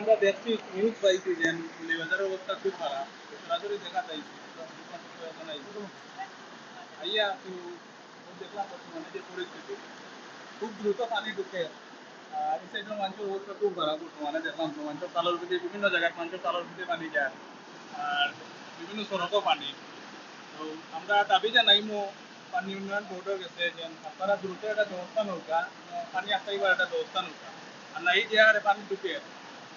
আমরা দেখছি নিউজ পাইছি যে বাজারের অবস্থা খুব খারাপ, সরাসরি দেখা যাইছে। আইয়া দেখলাম বর্তমানে যে পরিস্থিতি, খুব দ্রুত পানি ঢুকে। আর এই সাইডের মানুষের অবস্থা খুব খারাপ বর্তমানে, দেখলাম তো মানুষের তালার ভিতরে, বিভিন্ন জায়গায় মানুষের তালার ভিতরে পানি যায়। আর বিভিন্ন সড়কও পানি। তো আমরা দাবি জানাইমো, পানি উন্নয়ন বোর্ডের কাছে যে আপনারা দ্রুত একটা ব্যবস্থা নৌকা পানি আসাইবার একটা ব্যবস্থা নৌকা আর না, এই জায়গায় পানি ঢুকে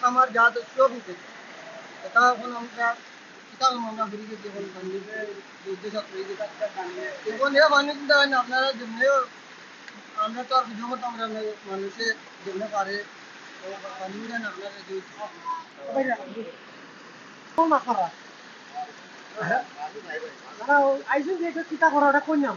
খামার যা তো সব এটা এখন আমরা উদ্দেশ্য এখন এ কিন্তু আপনারা যেমনি আমরা তো আর কিছু করতাম আমরা মানুষে যেমনি পারে পানি না আপনারা যে না খারাপ আইসুন যে এটা করা ওটা কোন নাম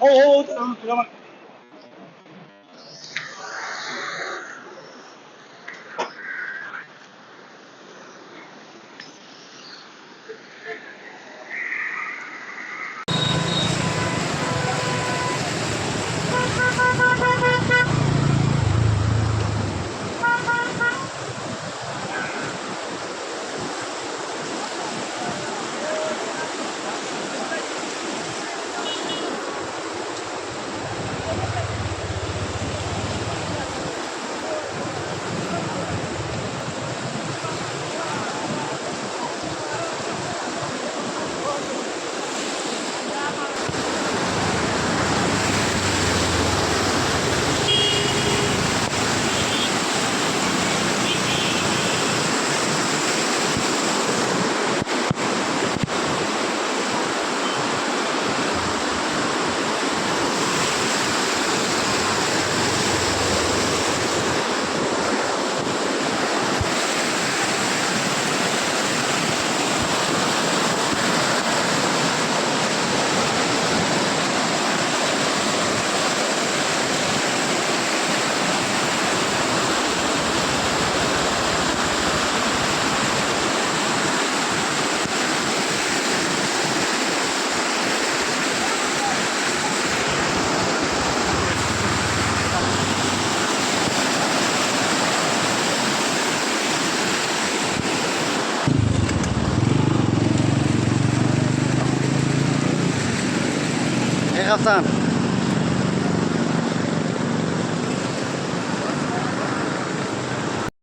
আছে কি মাছ পাইছে ও ও ও এক হাফতান